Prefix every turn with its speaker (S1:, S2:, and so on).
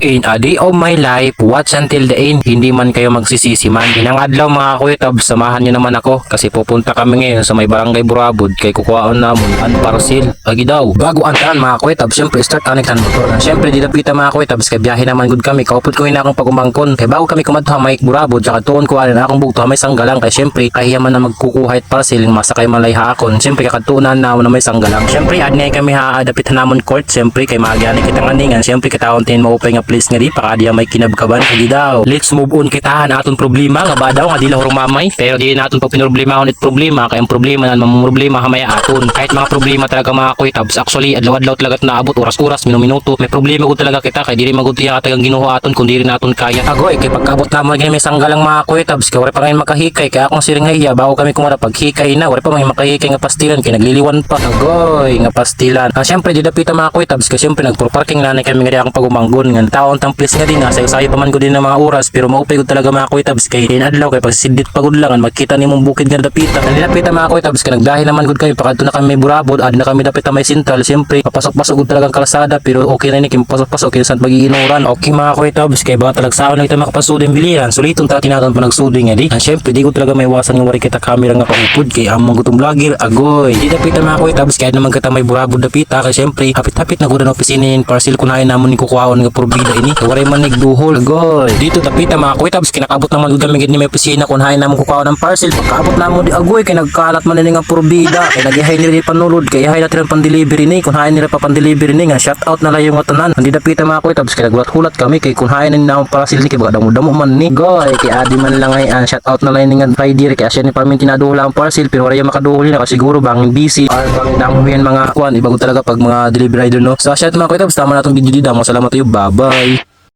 S1: In a day of my life, watch until the end, hindi man kayo magsisisi man. Inang adlaw mga kuitab, samahan nyo naman ako kasi pupunta kami ngayon sa may barangay Burabod kay kukuhaan namon ang parcel. Agi daw. Bago ang tanan mga kuitab, syempre start anik ang motor. Syempre di napita mga kuitab, kay biyahe naman gud kami. Kaupot ko na akong pagumangkon. Kay bago kami kumadto may Burabod, tsaka tuon ko na akong bugto may sanggalang kay syempre kahiya man na magkukuha it parcel masakay malay haakon. Syempre kakatunan na na may sanggalang. Syempre ad ngay kami haadapit namon court, syempre kay magyani kita nganingan. Syempre kitaon tin maupay nga place nga di pa diya may kinabkaban hindi daw. Let's move on kitahan aton problema nga ba daw nga di lang rumamay. Pero di naton pa it problema kay ang problema nan mamroblema hamaya aton. Kahit mga problema talaga mga kuitabs actually adlaw-adlaw talaga naabot oras-oras minuto may problema gud talaga kita kay dili magud tiya tagang Ginoo aton kun dili naton kaya. Agoy kay pagkabot namon gani may sanggalang mga kuitabs kay wala pa ngayon makahikay kay akong siring hiya bago kami kumara paghikay na wala pa may makahikay nga pastilan kay nagliliwan pa. Agoy nga pastilan. Ah, syempre di dapita mga kuitabs kay syempre nagpro-parking na kami nga akong pagumanggon nga taon tang place nga din sa sayo pa man ko din mga oras pero maupay ko talaga mga kuitabs kay inadlaw kay pag sidit pagud lang magkita nimong bukid nga dapita. Ang dapita mga kuitabs kay nagdahi naman gud kami pakadto na kami may burabod ad na kami dapita may sentral syempre papasok-pasok talagang kalsada pero okay na ni kay pasok-pasok kay sa magiinuran. Okay mga kuitabs kay ba talagsaon na kita makapasudin bilihan suliton ta tinaton pa nagsudi nga di. Ah, syempre di ko talaga may iwasan nga wari kita camera nga paupod kay among gutong vlogger agoy. Di dapita mga kuitabs kay naman kita may burabod dapita kay syempre hapit-hapit na gud ang opisinin parcel kunain namon ni kukuhaon nga probida ini. Waray man nigduhol agoy. Dito dapita mga kuitabs kinakabot naman gud kami ni may opisina kunain namon kukuhaon ng parcel pagkaabot namon di agoy kay nagkalat man ni nga probida kay nagihay di panulod kay ihay natin ang pan-delivery ni kunain nila pa pan-delivery ni nga shout out na lang yung tanan. Hindi dapita mga kuitabs kay naghulat-hulat kami kay kunain ni namon parcel ni kay baga damo-damo man ni. Goy kay adi man lang ay an shout out na lang ni nga rider kay asya ni pamin tinaduhol ang parcel pero wala yung makaduhol na kasi siguro bang busy or bang damuhin mga kuan ibago talaga pag mga delivery rider no. So shout out mga kuitabs tama na tong video dito. Salamat tayo. Bye bye.